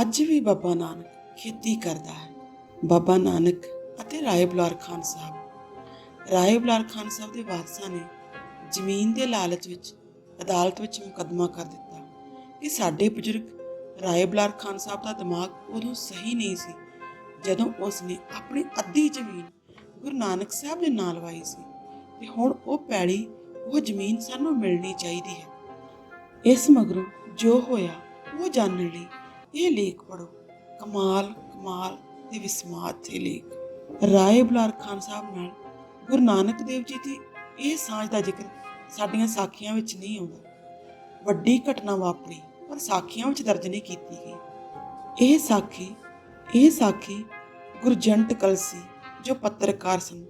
ਅੱਜ ਵੀ ਬਾਬਾ ਨਾਨਕ ਖੇਤੀ ਕਰਦਾ ਹੈ। ਬਾਬਾ ਨਾਨਕ ਅਤੇ ਰਾਏ ਬੁਲਾਰ ਖਾਨ ਸਾਹਿਬ। ਰਾਏ ਬੁਲਾਰ ਖਾਨ ਸਾਹਿਬ ਦੇ ਵਾਰਸਾਂ ਨੇ ਜ਼ਮੀਨ ਦੇ ਲਾਲਚ ਵਿੱਚ, ਅਦਾਲਤ ਵਿੱਚ ਮੁਕੱਦਮਾ ਕਰ ਦਿੱਤਾ। ਕਿ ਸਾਡੇ ਬਜ਼ੁਰਗ ਰਾਏ ਬੁਲਾਰ ਖਾਨ ਸਾਹਿਬ ਦਾ ਦਿਮਾਗ ਉਦੋਂ ਸਹੀ ਨਹੀਂ ਸੀ ਜਦੋਂ ਉਸ ਨੇ ਆਪਣੀ ਅੱਧੀ ਜ਼ਮੀਨ ਗੁਰੂ ਨਾਨਕ ਸਾਹਿਬ ਦੇ ਨਾਲ ਵਾਈ ਸੀ ਤੇ ਹੁਣ ਉਹ ਪੈੜੀ, ਉਹ ਜ਼ਮੀਨ ਸਾਨੂੰ ਮਿਲਣੀ ਚਾਹੀਦੀ ਹੈ। ਇਸ ਮਗਰੋਂ ਜੋ ਹੋਇਆ, ਉਹ ਜਾਣਨ ਲਈ ਇਹ ਲੇਖ ਪੜੋ ਕਮਾਲ ਕਮਾਲ ਤੇ ਵਿਸਮਾਦ ਤੇ ਲੇਖ। ਰਾਏ ਬੁਲਾਰ ਖਾਨ ਸਾਹਿਬ ਨਾਲ ਗੁਰੂ ਨਾਨਕ ਦੇਵ ਜੀ ਦੀ ਇਹ ਸਾਂਝ ਦਾ ਜ਼ਿਕਰ ਸਾਡੀਆਂ ਸਾਖੀਆਂ ਵਿੱਚ ਨਹੀਂ ਆਉਂਦਾ। ਵੱਡੀ ਘਟਨਾ ਵਾਪਰੀ, ਪਰ ਸਾਖੀਆਂ ਵਿੱਚ ਦਰਜ ਨਹੀਂ ਕੀਤੀ ਗਈ। ਇਹ ਸਾਖੀ ਇਹ ਸਾਖੀ ਗੁਰਜੰਟ ਕਲਸੀ, ਜੋ ਪੱਤਰਕਾਰ ਸਨ।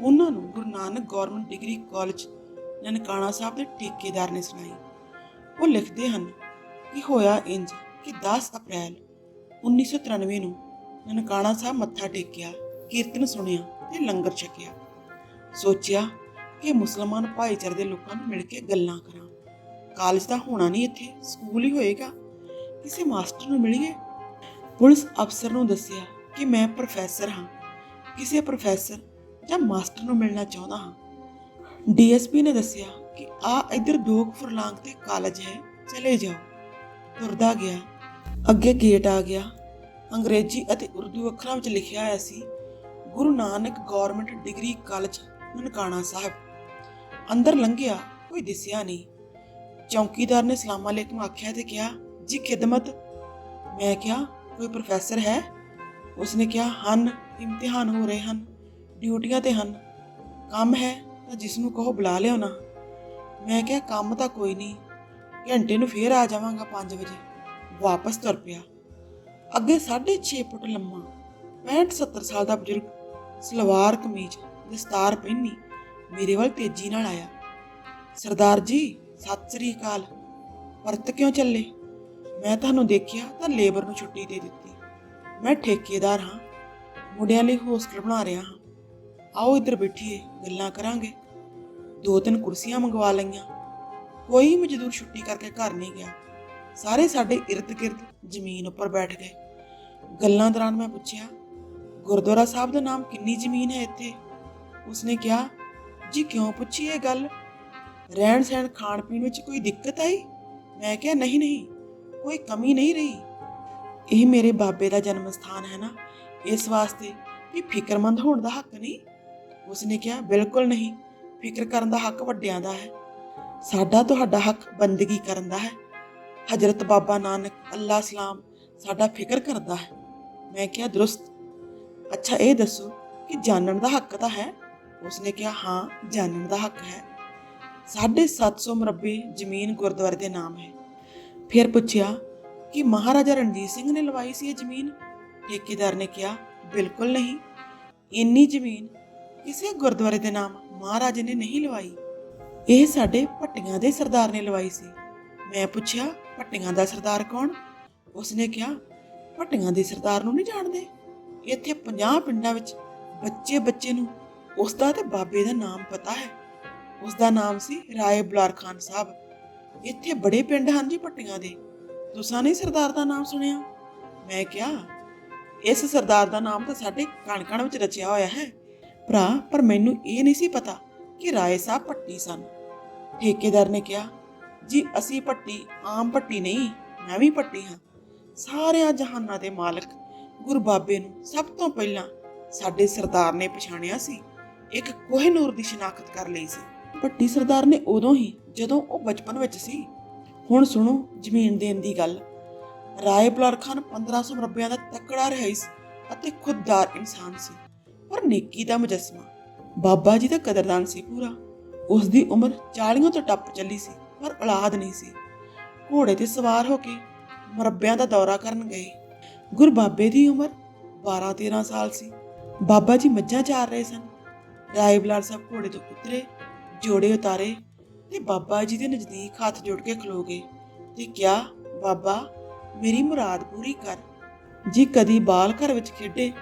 ਉਹਨਾਂ ਨੂੰ Guru Nanak government degree college Nankana Sahib ਦੇ ਠੇਕੇਦਾਰ ਨੇ ਸੁਣਾਈ। ਉਹ ਲਿਖਦੇ ਹਨ ਕਿ ਹੋਇਆ ਇੰਜ ਕਿ 10 ਅਪ੍ਰੈਲ 1993 ਨੂੰ ਨਨਕਾਣਾ ਸਾਹਿਬ ਮੱਥਾ ਟੇਕਿਆ, ਕੀਰਤਨ ਸੁਣਿਆ ਤੇ ਲੰਗਰ ਛਕਿਆ। ਸੋਚਿਆ ਕਿ ਮੁਸਲਮਾਨ ਭਾਈਚਾਰੇ ਦੇ ਲੋਕਾਂ ਨੂੰ ਮਿਲ ਕੇ ਗੱਲਾਂ ਕਰਾਂ। ਕਾਲਜ ਤਾਂ ਹੋਣਾ ਨਹੀਂ ਇੱਥੇ, ਸਕੂਲ ਹੀ ਹੋਏਗਾ। ਕਿਸੇ ਮਾਸਟਰ ਨੂੰ ਮਿਲੀਏ? ਪੁਲਿਸ ਅਫਸਰ ਨੂੰ ਦੱਸਿਆ ਕਿ ਮੈਂ ਪ੍ਰੋਫੈਸਰ ਹਾਂ। ਕਿਸੇ ਪ੍ਰੋਫੈਸਰ ਜਾਂ ਮਾਸਟਰ ਨੂੰ ਮਿਲਣਾ ਚਾਹੁੰਦਾ ਹਾਂ। ਡੀਐਸਪੀ ਨੇ ਦੱਸਿਆ ਕਿ ਆ ਇੱਧਰ ਦੋ ਕੁ ਫੁਰਲਾਂਗ ਤੇ ਕਾਲਜ ਹੈ, ਚਲੇ ਜਾਓ। ਤੁਰਦਾ ਗਿਆ। ਅੱਗੇ ਗੇਟ ਆ ਗਿਆ। ਅੰਗਰੇਜ਼ੀ ਅਤੇ ਉਰਦੂ ਅੱਖਰਾਂ ਵਿੱਚ ਲਿਖਿਆ ਹੋਇਆ ਸੀ, Guru Nanak government degree college Nankana Sahib. ਅੰਦਰ ਲੰਘਿਆ, ਕੋਈ ਦਿਸਿਆ ਨਹੀਂ। ਚੌਕੀਦਾਰ ਨੇ ਸਲਾਮ ਅਲੈਕਮ ਆਖਿਆ ਤੇ ਕਿਹਾ, ਜੀ ਖਿਦਮਤ। ਮੈਂ ਕਿਹਾ, ਕੋਈ ਪ੍ਰੋਫੈਸਰ ਹੈ? ਉਸਨੇ ਕਿਹਾ, ਹਨ, ਇਮਤਿਹਾਨ ਹੋ ਰਹੇ ਹਨ, ਡਿਊਟੀਆਂ ਤੇ ਹਨ। ਕੰਮ ਹੈ ਤਾਂ ਜਿਸ ਨੂੰ ਕਹੋ ਬੁਲਾ ਲਿਓ ਨਾ। ਮੈਂ ਕਿਹਾ, ਕੰਮ ਤਾਂ ਕੋਈ ਨਹੀਂ। ਘੰਟੇ ਨੂੰ ਫੇਰ ਆ ਜਾਵਾਂਗਾ 5 ਵਜੇ। ਵਾਪਸ ਤੁਰ ਪਿਆ। ਅੱਗੇ 6.5 ਫੁੱਟ ਲੰਮਾ 65 70 ਸਾਲ ਦਾ ਬਜ਼ੁਰਗ, ਸਲਵਾਰ ਕਮੀਜ਼ ਦਸਤਾਰ ਪਹਿਨੀ ਮੇਰੇ ਵੱਲ ਤੇਜ਼ੀ ਨਾਲ ਆਇਆ। ਸਰਦਾਰ ਜੀ, ਸਤਿ ਸ੍ਰੀ ਅਕਾਲ। ਪਰਤ ਕਿਉਂ ਚੱਲੇ? ਮੈਂ ਤੁਹਾਨੂੰ ਦੇਖਿਆ ਤਾਂ ਲੇਬਰ ਨੂੰ ਛੁੱਟੀ ਦੇ ਦਿੱਤੀ। ਮੈਂ ਠੇਕੇਦਾਰ ਹਾਂ। ਮੁੰਡਿਆਂ ਲਈ ਹੋਸਟਲ ਬਣਾ ਰਿਹਾ ਹਾਂ। ਆਓ ਇੱਧਰ ਬੈਠੀਏ, ਗੱਲਾਂ ਕਰਾਂਗੇ। ਦੋ ਤਿੰਨ ਕੁਰਸੀਆਂ ਮੰਗਵਾ ਲਈਆਂ। ਕੋਈ ਮਜ਼ਦੂਰ ਛੁੱਟੀ ਕਰਕੇ ਘਰ ਨਹੀਂ ਗਿਆ। ਸਾਰੇ ਸਾਡੇ ਇਰਦ ਗਿਰਦ ਜ਼ਮੀਨ ਉੱਪਰ ਬੈਠ ਗਏ। ਗੱਲਾਂ ਦੌਰਾਨ ਮੈਂ ਪੁੱਛਿਆ, ਗੁਰਦੁਆਰਾ ਸਾਹਿਬ ਦਾ ਨਾਮ ਕਿੰਨੀ ਜ਼ਮੀਨ ਹੈ ਇੱਥੇ? ਉਸਨੇ ਕਿਹਾ, ਜੀ ਕਿਉਂ ਪੁੱਛੀ ਇਹ ਗੱਲ? ਰਹਿਣ ਸਹਿਣ ਖਾਣ ਪੀਣ ਵਿੱਚ ਕੋਈ ਦਿੱਕਤ ਆਈ? ਮੈਂ ਕਿਹਾ, ਨਹੀਂ ਨਹੀਂ, ਕੋਈ ਕਮੀ ਨਹੀਂ ਰਹੀ। ਇਹ ਮੇਰੇ ਬਾਬੇ ਦਾ ਜਨਮ ਸਥਾਨ ਹੈ ਨਾ, ਇਸ ਵਾਸਤੇ ਵੀ ਫਿਕਰਮੰਦ ਹੋਣ ਦਾ ਹੱਕ ਨਹੀਂ? ਉਸਨੇ ਕਿਹਾ, ਬਿਲਕੁਲ ਨਹੀਂ, ਫਿਕਰ ਕਰਨ ਦਾ ਹੱਕ ਵੱਡਿਆਂ ਦਾ ਹੈ। ਸਾਡਾ ਤੁਹਾਡਾ ਹੱਕ ਬੰਦਗੀ ਕਰਨ ਦਾ ਹੈ। ਹਜ਼ਰਤ ਬਾਬਾ ਨਾਨਕ ਅੱਲਾ ਸਲਾਮ ਸਾਡਾ ਫਿਕਰ ਕਰਦਾ ਹੈ। ਮੈਂ ਕਿਹਾ, ਦਰੁਸਤ, ਅੱਛਾ ਇਹ ਦੱਸੋ ਕਿ ਜਾਣਨ ਦਾ ਹੱਕ ਤਾਂ ਹੈ? ਉਸਨੇ ਕਿਹਾ, ਹਾਂ, ਜਾਣਨ ਦਾ ਹੱਕ ਹੈ। 750 ਮਰਬੇ ਜ਼ਮੀਨ ਗੁਰਦੁਆਰੇ ਦੇ ਨਾਮ ਹੈ। ਫਿਰ ਪੁੱਛਿਆ, ਕਿ ਮਹਾਰਾਜਾ ਰਣਜੀਤ ਸਿੰਘ ਨੇ ਲਵਾਈ ਸੀ ਇਹ ਜ਼ਮੀਨ? ਠੇਕੇਦਾਰ ਨੇ ਕਿਹਾ, ਬਿਲਕੁਲ ਨਹੀਂ। ਇੰਨੀ ਜ਼ਮੀਨ ਕਿਸੇ ਗੁਰਦੁਆਰੇ ਦੇ ਨਾਮ ਮਹਾਰਾਜੇ ਨੇ ਨਹੀਂ ਲਵਾਈ। ਇਹ ਸਾਡੇ ਭੱਟੀਆਂ ਦੇ ਸਰਦਾਰ ਨੇ ਲਵਾਈ ਸੀ। ਮੈਂ ਪੁੱਛਿਆ, ਭੱਟੀਆਂ ਦਾ ਸਰਦਾਰ ਕੌਣ? ਉਸਨੇ ਕਿਹਾ, ਭੱਟੀਆਂ ਦੇ ਸਰਦਾਰ ਨੂੰ ਨਹੀਂ ਜਾਣਦੇ। ਇੱਥੇ 50 ਪਿੰਡਾਂ ਵਿੱਚ ਬੱਚੇ ਬੱਚੇ ਨੂੰ ਉਸ ਦਾ ਤੇ ਬਾਬੇ ਦਾ ਨਾਮ ਪਤਾ ਹੈ। ਉਸ ਦਾ ਨਾਮ ਸੀ ਰਾਏ ਬੁਲਾਰ ਖਾਨ ਸਾਹਿਬ। ਇੱਥੇ ਬੜੇ ਪਿੰਡ ਹਨ ਜੀ ਭੱਟੀਆਂ ਦੇ। ਤੁਸੀਂ ਨਹੀਂ ਸਰਦਾਰ ਦਾ ਨਾਮ ਸੁਣਿਆ? ਮੈਂ ਕਿਹਾ, ਇਸ ਸਰਦਾਰ ਦਾ ਨਾਮ ਤਾਂ ਸਾਡੇ ਕਣਕਣ ਵਿੱਚ ਰਚਿਆ ਹੋਇਆ ਹੈ। ਭਰਾ, ਪਰ ਮੈਨੂੰ ਇਹ ਨਹੀਂ ਸੀ ਪਤਾ ਕਿ ਰਾਏ ਸਾਹਿਬ ਪੱਟੀ ਸਨ। ਠੇਕੇਦਾਰ ਨੇ ਕਿਹਾ, ਜੀ, ਅਸੀਂ ਭੱਟੀ, ਆਮ ਭੱਟੀ ਨਹੀਂ, ਮੈਂ ਵੀ ਭੱਟੀ ਹਾਂ। ਸਾਰਿਆਂ ਜਹਾਨਾਂ ਦੇ ਮਾਲਕ ਗੁਰੂ ਬਾਬੇ ਨੂੰ ਸਭ ਤੋਂ ਪਹਿਲਾਂ ਸਾਡੇ ਸਰਦਾਰ ਨੇ ਪਛਾਣਿਆ ਸੀ। ਇੱਕ ਕੋਹਿਨੂਰ ਦੀ ਸ਼ਨਾਖਤ ਕਰ ਲਈ ਸੀ। ਭੱਟੀ ਸਰਦਾਰ ਨੇ ਉਦੋਂ ਹੀ ਜਦੋਂ ਉਹ ਬਚਪਨ ਵਿੱਚ ਸੀ, ਹੁਣ ਸੁਣੋ ਜ਼ਮੀਨ ਦੇਣ ਦੀ ਗੱਲ। ਰਾਏ ਬੁਲਾਰ ਖਾਨ 1500 ਮਰਬਿਆਂ ਦਾ ਤਕੜਾ ਰਹੀਸ ਅਤੇ ਖੁਦਦਾਰ ਇਨਸਾਨ ਸੀ, ਪਰ ਨੇਕੀ ਦਾ ਮੁਜਸਮਾ। ਬਾਬਾ ਜੀ ਦਾ ਕਦਰਦਾਨ ਸੀ ਪੂਰਾ। ਉਸ ਦੀ ਉਮਰ 40 ਤੋਂ ਟੱਪ ਚੱਲੀ ਸੀ, ਪਰ ਔਲਾਦ ਨਹੀਂ ਸੀ। ਘੋੜੇ ਤੇ ਸਵਾਰ ਹੋ ਕੇ ਮਰਬਿਆਂ ਦਾ ਦੌਰਾ ਕਰਨ ਗਏ। ਗੁਰ ਬਾਬੇ ਦੀ ਉਮਰ 12-13 ਸਾਲ ਸੀ। ਬਾਬਾ ਜੀ ਮੱਝਾਂ ਚਾਰ ਰਹੇ ਸਨ। ਰਾਏ ਬੁਲਾਰ ਸਾਹਿਬ ਘੋੜੇ ਤੋਂ ਉਤਰੇ, ਜੋੜੇ ਉਤਾਰੇ ਤੇ ਬਾਬਾ ਜੀ ਦੇ ਨਜ਼ਦੀਕ ਹੱਥ ਜੋੜ ਕੇ ਖਲੋ ਗਏ ਤੇ ਕਿਹਾ, ਬਾਬਾ, ਮੇਰੀ ਮੁਰਾਦ ਪੂਰੀ ਕਰ। ਜੀ ਕਦੀ ਬਾਲ ਘਰ ਵਿੱਚ ਖੇਡੇ,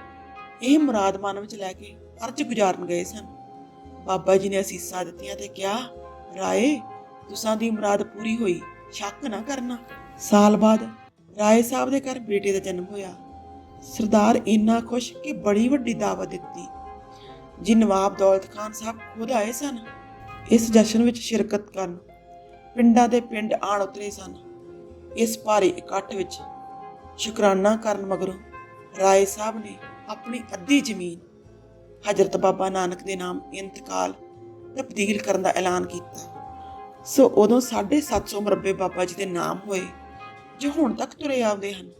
ਇਹ ਮੁਰਾਦ ਮਨ ਵਿੱਚ ਲੈ ਕੇ ਅਰਜ ਗੁਜ਼ਾਰਨ ਗਏ ਸਨ। ਬਾਬਾ ਜੀ ਨੇ ਅਸੀਸਾਂ ਦਿੱਤੀਆਂ ਤੇ ਕਿਹਾ, ਰਾਏ, ਤੁਸਾਂ ਦੀ ਮੁਰਾਦ ਪੂਰੀ ਹੋਈ, ਸ਼ੱਕ ਨਾ ਕਰਨਾ। ਸਾਲ ਬਾਅਦ ਰਾਏ ਸਾਹਿਬ ਦੇ ਘਰ ਬੇਟੇ ਦਾ ਜਨਮ ਹੋਇਆ। ਸਰਦਾਰ ਇੰਨਾ ਖੁਸ਼ ਕਿ ਬੜੀ ਵੱਡੀ ਦਾਵਤ ਦਿੱਤੀ। ਜੀ ਨਵਾਬ ਦੌਲਤ ਖਾਨ ਸਾਹਿਬ ਖੁਦ ਆਏ ਸਨ, ਇਸ ਜਸ਼ਨ ਵਿੱਚ ਸ਼ਿਰਕਤ ਕਰਨ, ਪਿੰਡਾਂ ਦੇ ਪਿੰਡ ਆਣ ਉਤਰੇ ਸਨ। ਇਸ ਭਾਰੀ ਇਕੱਠ ਵਿੱਚ ਸ਼ੁਕਰਾਨਾ ਕਰਨ ਮਗਰੋਂ ਰਾਏ ਸਾਹਿਬ ਨੇ ਆਪਣੀ ਅੱਧੀ ਜ਼ਮੀਨ ਹਜ਼ਰਤ ਬਾਬਾ ਨਾਨਕ ਦੇ ਨਾਮ ਇੰਤਕਾਲ ਤਬਦੀਲ ਕਰਨ ਦਾ ਐਲਾਨ ਕੀਤਾ। ਸੋ ਉਦੋਂ 750 ਮਰਬੇ ਬਾਬਾ ਜੀ ਦੇ ਨਾਮ ਹੋਏ, ਜੋ ਹੁਣ ਤੱਕ ਤੁਰੇ ਆਉਂਦੇ ਹਨ।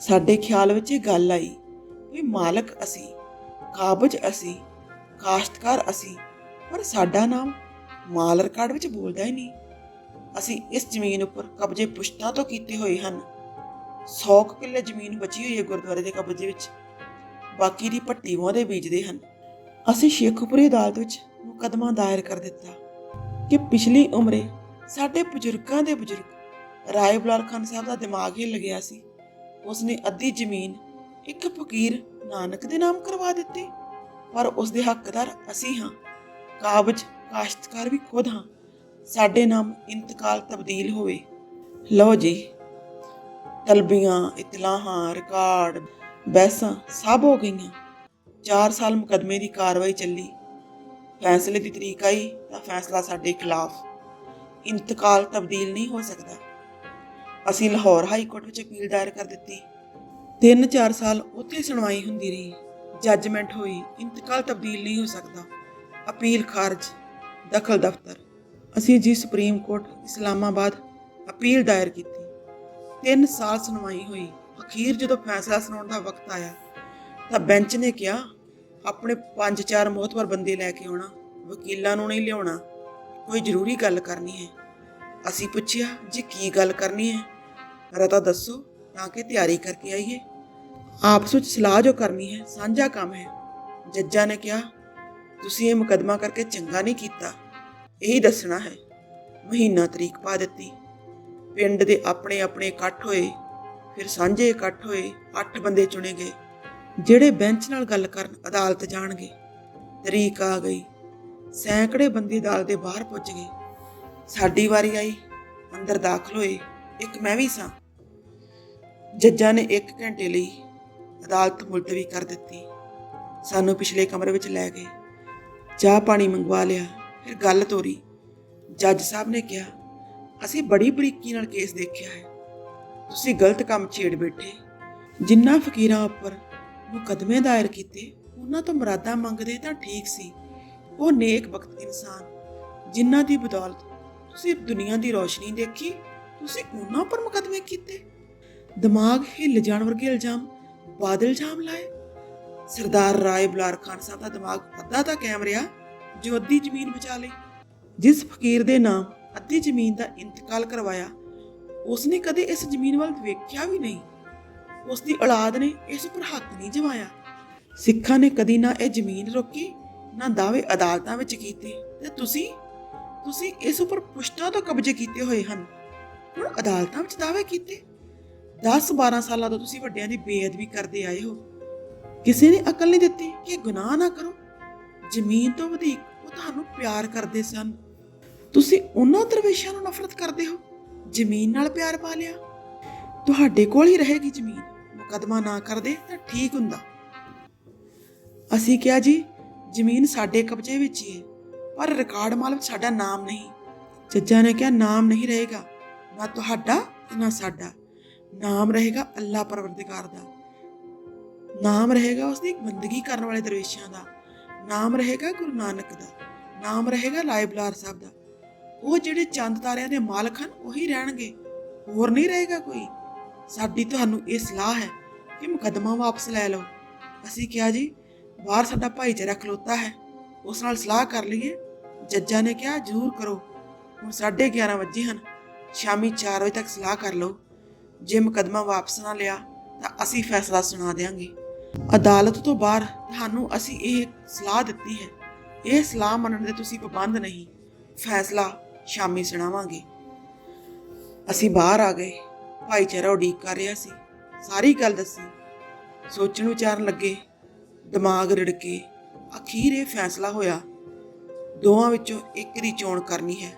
ਸਾਡੇ ਖਿਆਲ ਵਿੱਚ ਇਹ ਗੱਲ ਆਈ ਵੀ ਮਾਲਕ ਅਸੀਂ, ਕਾਬਜ ਅਸੀਂ, ਕਾਸ਼ਤਕਾਰ ਅਸੀਂ, ਪਰ ਸਾਡਾ ਨਾਮ ਮਾਲ ਰਿਕਾਰਡ ਵਿੱਚ ਬੋਲਦਾ ਹੀ ਨਹੀਂ। ਅਸੀਂ ਇਸ ਜ਼ਮੀਨ ਉੱਪਰ ਕਬਜ਼ੇ ਪੁਸ਼ਤਾਂ ਤੋਂ ਕੀਤੇ ਹੋਏ ਹਨ। 100 ਕੁ ਕਿੱਲੇ ਜ਼ਮੀਨ ਬਚੀ ਹੋਈ ਹੈ ਗੁਰਦੁਆਰੇ ਦੇ ਕਬਜ਼ੇ ਵਿੱਚ। ਬਾਕੀ ਦੀ ਭੱਟੀ ਵਾਂਦੇ ਬੀਜਦੇ ਹਨ। ਅਸੀਂ ਸ਼ੇਖੂਪੁਰੀ ਅਦਾਲਤ ਵਿੱਚ ਮੁਕੱਦਮਾ ਦਾਇਰ ਕਰ ਦਿੱਤਾ ਕਿ ਪਿਛਲੀ ਉਮਰੇ ਸਾਡੇ ਬਜ਼ੁਰਗਾਂ ਦੇ ਬਜ਼ੁਰਗ ਰਾਏ ਬੁਲਾਰ ਖਾਨ ਸਾਹਿਬ ਦਾ ਦਿਮਾਗ ਹੀ ਗਿਆ ਸੀ। ਉਸਨੇ ਅੱਧੀ ਜ਼ਮੀਨ ਇੱਕ ਫਕੀਰ ਨਾਨਕ ਦੇ ਨਾਮ ਕਰਵਾ ਦਿੱਤੀ। ਪਰ ਉਸ ਦੇ ਹੱਕਦਾਰ ਅਸੀਂ ਹਾਂ। ਕਾਬਜ ਕਾਸ਼ਤਕਾਰ ਵੀ ਖੁਦ ਹਾਂ। ਸਾਡੇ ਨਾਮ ਇੰਤਕਾਲ ਤਬਦੀਲ ਹੋਵੇ। ਲਓ ਜੀ, ਤਲਬੀਆਂ, ਇਤਲਾਹਾਂ, ਰਿਕਾਰਡ। ਬਹਿਸਾਂ ਸਭ ਹੋ ਗਈਆਂ। 4 ਸਾਲ ਮੁਕਦਮੇ ਦੀ ਕਾਰਵਾਈ ਚੱਲੀ। ਫੈਸਲੇ ਦੀ ਤਰੀਕ ਆਈ ਤਾਂ ਫੈਸਲਾ ਸਾਡੇ ਖਿਲਾਫ। ਇੰਤਕਾਲ ਤਬਦੀਲ ਨਹੀਂ ਹੋ ਸਕਦਾ। ਅਸੀਂ ਲਾਹੌਰ ਹਾਈ ਕੋਰਟ ਵਿੱਚ ਅਪੀਲ ਦਾਇਰ ਕਰ ਦਿੱਤੀ। 3-4 ਸਾਲ ਉੱਥੇ ਸੁਣਵਾਈ ਹੁੰਦੀ ਰਹੀ। ਜੱਜਮੈਂਟ ਹੋਈ, ਇੰਤਕਾਲ ਤਬਦੀਲ ਨਹੀਂ ਹੋ ਸਕਦਾ। ਅਪੀਲ ਖਾਰਜ, ਦਖਲ ਦਫ਼ਤਰ। ਅਸੀਂ ਜੀ ਸੁਪਰੀਮ ਕੋਰਟ ਇਸਲਾਮਾਬਾਦ ਅਪੀਲ ਦਾਇਰ ਕੀਤੀ। 3 ਸਾਲ ਸੁਣਵਾਈ ਹੋਈ। ਅਖੀਰ ਜਦੋਂ ਫੈਸਲਾ ਸੁਣਾਉਣ ਦਾ ਵਕਤ ਆਇਆ, ਤਾਂ ਬੈਂਚ ਨੇ ਕਿਹਾ, ਆਪਣੇ 5-4 ਮੋਹਤਵਰ ਬੰਦੇ ਲੈ ਕੇ ਆਉਣਾ, ਵਕੀਲਾਂ ਨੂੰ ਨਹੀਂ ਲਿਆਉਣਾ, ਕੋਈ ਜ਼ਰੂਰੀ ਗੱਲ ਕਰਨੀ ਹੈ। ਅਸੀਂ ਪੁੱਛਿਆ, ਜੀ ਕੀ ਗੱਲ ਕਰਨੀ ਹੈ? ਰਤਾ ਦੱਸੋ, ਤਾਂ ਕਿ ਤਿਆਰੀ ਕਰਕੇ ਆਈਏ। ਆਪਸ ਵਿੱਚ ਸਲਾਹ ਜੋ ਕਰਨੀ ਹੈ, ਸਾਂਝਾ ਕੰਮ ਹੈ। ਜੱਜਾਂ ਨੇ ਕਿਹਾ, ਤੁਸੀਂ ਇਹ ਮੁਕਦਮਾ ਕਰਕੇ ਚੰਗਾ ਨਹੀਂ ਕੀਤਾ। ਇਹੀ ਦੱਸਣਾ ਹੈ। ਮਹੀਨਾ ਤਰੀਕ ਪਾ ਦਿੱਤੀ। ਪਿੰਡ ਦੇ ਆਪਣੇ ਆਪਣੇ ਇਕੱਠ ਹੋਏ ਫਿਰ ਸਾਂਝੇ ਇਕੱਠ ਹੋਏ 8 ਬੰਦੇ ਚੁਣੇ ਗਏ, ਜਿਹੜੇ ਬੈਂਚ ਨਾਲ ਗੱਲ ਕਰਨ ਅਦਾਲਤ ਜਾਣਗੇ। ਤਰੀਕ ਆ ਗਈ, ਸੈਂਕੜੇ ਬੰਦੇ ਅਦਾਲਤ ਦੇ ਬਾਹਰ ਪੁੱਜ ਗਏ। ਸਾਡੀ ਵਾਰੀ ਆਈ, ਅੰਦਰ ਦਾਖਲ ਹੋਏ, ਇੱਕ ਮੈਂ ਵੀ ਸਾਂ। ਜੱਜਾਂ ਨੇ 1 ਘੰਟੇ ਲਈ ਅਦਾਲਤ ਮੁਲਤਵੀ ਕਰ ਦਿੱਤੀ। ਸਾਨੂੰ ਪਿਛਲੇ ਕਮਰੇ ਵਿੱਚ ਲੈ ਗਏ, ਚਾਹ ਪਾਣੀ ਮੰਗਵਾ ਲਿਆ, ਫਿਰ ਗੱਲ ਤੋਰੀ। ਜੱਜ ਸਾਹਿਬ ਨੇ ਕਿਹਾ, ਅਸੀਂ ਬੜੀ ਬਰੀਕੀ ਨਾਲ ਕੇਸ ਦੇਖਿਆ ਹੈ। ਤੁਸੀਂ ਗਲਤ ਕੰਮ ਛੇੜ ਬੈਠੇ। ਜਿੰਨਾ ਫਕੀਰਾਂ ਉੱਪਰ ਮੁਕਦਮੇ ਦਾਇਰ ਕੀਤੇ, ਉਹਨਾਂ ਤੋਂ ਮਰਾਦਾ ਮੰਗਦੇ ਤਾਂ ਠੀਕ ਸੀ। ਉਹ ਨੇਕ ਵਕਤ ਇਨਸਾਨ ਜਿਨ੍ਹਾਂ ਦੀ ਬਦੌਲਤ ਤੁਸੀਂ ਦੁਨੀਆ ਦੀ ਰੋਸ਼ਨੀ ਦੇਖੀ, ਤੁਸੀਂ ਉਹਨਾਂ ਉੱਪਰ ਮੁਕਦਮੇ ਕੀਤੇ। ਦਿਮਾਗ ਹਿੱਲ ਜਾਣ ਵਰਗੇ ਇਲਜ਼ਾਮ, ਬਾਦਲ ਜਾਮ ਲਾਏ। ਸਰਦਾਰ ਰਾਏ ਬੁਲਾਰ ਖਾਨ ਸਾਹਿਬ ਦਾ ਦਿਮਾਗ ਅੱਧਾ ਤਾਂ ਕਾਇਮ ਰਿਹਾ, ਜੋ ਅੱਧੀ ਜ਼ਮੀਨ ਬਚਾ ਲਈ। ਜਿਸ ਫਕੀਰ ਦੇ ਨਾਮ ਅੱਧੀ ਜ਼ਮੀਨ ਦਾ ਇੰਤਕਾਲ ਕਰਵਾਇਆ ਉਸਨੇ ਕਦੇ ਇਸ ਜ਼ਮੀਨ ਵੱਲ ਵੇਖਿਆ ਵੀ ਨਹੀਂ। ਉਸ ਦੀ ਔਲਾਦ ਨੇ ਇਸ ਉੱਪਰ ਹੱਕ ਨਹੀਂ ਜਮਾਇਆ। ਸਿੱਖਾਂ ਨੇ ਕਦੀ ਨਾ ਇਹ ਜ਼ਮੀਨ ਰੋਕੀ, ਨਾ ਦਾਅਵੇ ਅਦਾਲਤਾਂ ਵਿੱਚ ਕੀਤੇ। ਤੇ ਤੁਸੀਂ? ਤੁਸੀਂ ਇਸ ਉੱਪਰ ਪੁਸ਼ਤਾਂ ਤੋਂ ਕਬਜ਼ੇ ਕੀਤੇ ਹੋਏ ਹਨ। ਹੁਣ ਅਦਾਲਤਾਂ ਵਿੱਚ ਦਾਅਵੇ ਕੀਤੇ? 10-12 ਸਾਲਾਂ ਤੋਂ ਤੁਸੀਂ ਵੱਡਿਆਂ ਦੀ ਬੇਅਦਬੀ ਕਰਦੇ ਆਏ ਹੋ। ਕਿਸੇ ਨੇ ਅਕਲ ਨਹੀਂ ਦਿੱਤੀ ਕਿ ਗੁਨਾਹ ਨਾ ਕਰੋ। ਜ਼ਮੀਨ ਤੋਂ ਵਧੇਕ ਉਹ ਤੁਹਾਨੂੰ ਪਿਆਰ ਕਰਦੇ ਸਨ। ਤੁਸੀਂ ਉਹਨਾਂ ਦਰਵੇਸ਼ਾਂ ਨੂੰ ਨਫ਼ਰਤ ਕਰਦੇ ਹੋ ਜ਼ਮੀਨ ਨਾਲ ਪਿਆਰ ਪਾ ਲਿਆ? ਤੁਹਾਡੇ ਕੋਲ ਹੀ ਰਹੇਗੀ ਜ਼ਮੀਨ। ਮੁਕਦਮਾ ਨਾ ਕਰਦੇ ਤਾਂ ਠੀਕ ਹੁੰਦਾ। ਅਸੀਂ ਕਿਹਾ ਜੀ, ਜ਼ਮੀਨ ਸਾਡੇ ਕਬਜ਼ੇ ਵਿੱਚ ਹੀ ਹੈ, ਪਰ ਰਿਕਾਰਡ ਮਾਲ ਸਾਡਾ ਨਾਮ ਨਹੀਂ। ਜੱਜਾਂ ਨੇ ਕਿਹਾ, ਨਾਮ ਨਹੀਂ ਰਹੇਗਾ। ਨਾ ਤੁਹਾਡਾ ਤੇ ਨਾ ਸਾਡਾ। ਨਾਮ ਰਹੇਗਾ ਅੱਲਾ ਪਰਵਰਦਿਗਾਰ ਦਾ। ਨਾਮ ਰਹੇਗਾ ਉਸ ਦੀ ਬੰਦਗੀ ਕਰਨ ਵਾਲੇ ਦਰਵੇਸ਼ਾਂ ਦਾ। ਨਾਮ ਰਹੇਗਾ ਗੁਰੂ ਨਾਨਕ ਦਾ। ਨਾਮ ਰਹੇਗਾ ਲਾਇਬਲਾਰ ਸਾਹਿਬ ਦਾ। ਉਹ ਜਿਹੜੇ ਚੰਦ ਤਾਰਿਆਂ ਦੇ ਮਾਲਕ ਹਨ, ਉਹੀ ਰਹਿਣਗੇ। ਹੋਰ ਨਹੀਂ ਰਹੇਗਾ ਕੋਈ। ਸਾਡੀ ਤੁਹਾਨੂੰ ਇਹ ਸਲਾਹ ਹੈ ਕਿ ਮੁਕੱਦਮਾ ਵਾਪਸ ਲੈ ਲਓ। ਅਸੀਂ ਕਿਹਾ ਜੀ, ਬਾਹਰ ਸਾਡਾ ਭਾਈਚਾਰਾ ਖਲੋਤਾ ਹੈ। ਉਸ ਨਾਲ ਸਲਾਹ ਕਰ ਲਈਏ। ਜੱਜਾਂ ਨੇ ਕਿਹਾ, ਜ਼ਰੂਰ ਕਰੋ। ਹੁਣ 11:30 ਵਜੇ ਹਨ। ਸ਼ਾਮੀ 4 ਵਜੇ ਤੱਕ ਸਲਾਹ ਕਰ ਲਓ। ਜੇ ਮੁਕੱਦਮਾ ਵਾਪਸ ਨਾ ਲਿਆ, ਤਾਂ ਅਸੀਂ ਫੈਸਲਾ ਸੁਣਾ ਦੇਵਾਂਗੇ ਅਦਾਲਤ ਤੋਂ ਬਾਹਰ ਤੁਹਾਨੂੰ ਅਸੀਂ ਇਹ ਸਲਾਹ ਦਿੱਤੀ ਹੈ। ਇਹ ਸਲਾਹ ਮੰਨਣ ਦੇ ਤੁਸੀਂ ਪਾਬੰਦ ਨਹੀਂ। ਫੈਸਲਾ ਸ਼ਾਮੀ ਸੁਣਾਵਾਂਗੇ। ਅਸੀਂ ਬਾਹਰ ਆ ਗਏ। ਭਾਈਚਾਰਾ ਉਡੀਕ ਕਰ ਰਿਹਾ ਸੀ। ਸਾਰੀ ਗੱਲ ਦੱਸੀ। ਸੋਚਣ ਵਿਚਾਰਨ ਲੱਗੇ। ਦਿਮਾਗ ਰਿੜਕੇ। ਅਖੀਰ ਇਹ ਫੈਸਲਾ ਹੋਇਆ। ਦੋਵਾਂ ਵਿੱਚੋਂ ਇੱਕ ਦੀ ਚੋਣ ਕਰਨੀ ਹੈ।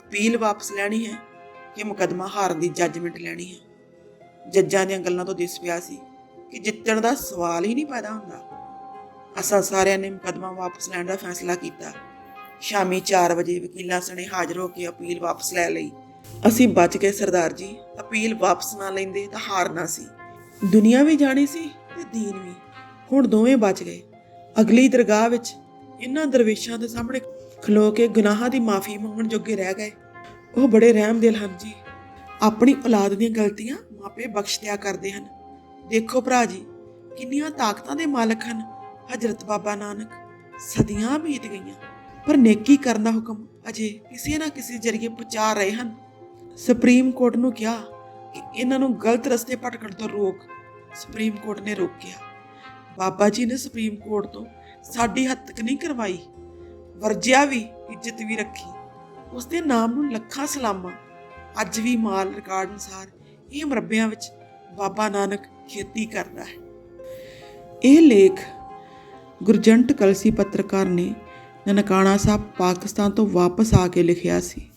ਅਪੀਲ ਵਾਪਸ ਲੈਣੀ ਹੈ ਕਿ ਮੁਕਦਮਾ ਹਾਰਨ ਦੀ ਜੱਜਮੈਂਟ ਲੈਣੀ ਹੈ। ਜੱਜਾਂ ਦੀਆਂ ਗੱਲਾਂ ਤੋਂ ਦਿਸ ਪਿਆ ਸੀ ਕਿ ਜਿੱਤਣ ਦਾ ਸਵਾਲ ਹੀ ਨਹੀਂ ਪੈਦਾ ਹੁੰਦਾ। ਅਸਾਂ ਸਾਰਿਆਂ ਨੇ ਮੁਕੱਦਮਾ ਵਾਪਸ ਲੈਣ ਦਾ ਫੈਸਲਾ ਕੀਤਾ। ਸ਼ਾਮੀ 4 ਵਜੇ ਵਕੀਲਾਂ ਸਣੇ ਹਾਜ਼ਰ ਹੋ ਕੇ ਅਪੀਲ ਵਾਪਸ ਲੈ ਲਈ। ਅਸੀਂ ਬਚ ਗਏ ਸਰਦਾਰ ਜੀ, ਅਪੀਲ ਵਾਪਸ ਨਾ ਲੈਂਦੇ ਤਾਂ ਹਾਰਨਾ ਸੀ। ਦੁਨੀਆ ਵੀ ਜਾਣੀ ਸੀ ਤੇ ਦੀਨ ਵੀ। ਹੁਣ ਦੋਵੇਂ ਬਚ ਗਏ। ਅਗਲੀ ਦਰਗਾਹ ਵਿੱਚ ਇਹਨਾਂ ਦਰਵੇਸ਼ਾਂ ਦੇ ਸਾਹਮਣੇ ਖਲੋ ਕੇ ਗੁਨਾਹਾਂ ਦੀ ਮਾਫੀ ਮੰਗਣ ਜੋਗੇ ਰਹਿ ਗਏ। ਉਹ ਬੜੇ ਰਹਿਮਦਿਲ ਹਨ ਜੀ। ਆਪਣੀ ਔਲਾਦ ਦੀਆਂ ਗਲਤੀਆਂ ਮਾਪੇ ਬਖਸ਼ ਦਿਆ ਕਰਦੇ ਹਨ। ਦੇਖੋ ਭਰਾ ਜੀ, ਕਿੰਨੀਆਂ ਤਾਕਤਾਂ ਦੇ ਮਾਲਕ ਹਨ। ਹਜ਼ਰਤ ਬਾਬਾ ਨਾਨਕ, ਸਦੀਆਂ ਬੀਤ ਗਈਆਂ। ਪਰ ਨੇਕੀ ਕਰਨ ਦਾ ਹੁਕਮ ਅਜੇ ਕਿਸੇ ਨਾ ਕਿਸੇ ਜਰੀਏ ਪਹੁੰਚਾ ਰਹੇ ਹਨ। ਸੁਪਰੀਮ ਕੋਰਟ ਨੂੰ ਕਿਹਾ ਕਿ ਇਹਨਾਂ ਨੂੰ ਗਲਤ ਰਸਤੇ ਭਟਕਣ ਤੋਂ ਰੋਕ ਸੁਪਰੀਮ ਕੋਰਟ ਨੇ ਰੋਕਿਆ। ਬਾਬਾ ਜੀ ਨੇ ਸੁਪਰੀਮ ਕੋਰਟ ਤੋਂ ਸਾਡੀ ਹੱਦ ਤੱਕ ਨਹੀਂ ਕਰਵਾਈ, ਵਰਜਿਆ ਵੀ, ਇੱਜ਼ਤ ਵੀ ਰੱਖੀ। ਉਸ ਦੇ ਨਾਮ ਨੂੰ ਲੱਖਾਂ ਸਲਾਮਾਂ, ਅੱਜ ਵੀ ਮਾਲ ਰਿਕਾਰਡ ਅਨੁਸਾਰ ਇਹ ਮਰਬਿਆਂ ਵਿੱਚ ਬਾਬਾ ਨਾਨਕ ਖੇਤੀ ਕਰਦਾ ਹੈ। ਇਹ ਲੇਖ ਗੁਰਜੰਟ ਕਲਸੀ ਪੱਤਰਕਾਰ ਨੇ ਨਨਕਾਣਾ ਸਾਹਿਬ ਪਾਕਿਸਤਾਨ ਤੋਂ ਵਾਪਸ ਆ ਕੇ ਲਿਖਿਆ ਸੀ।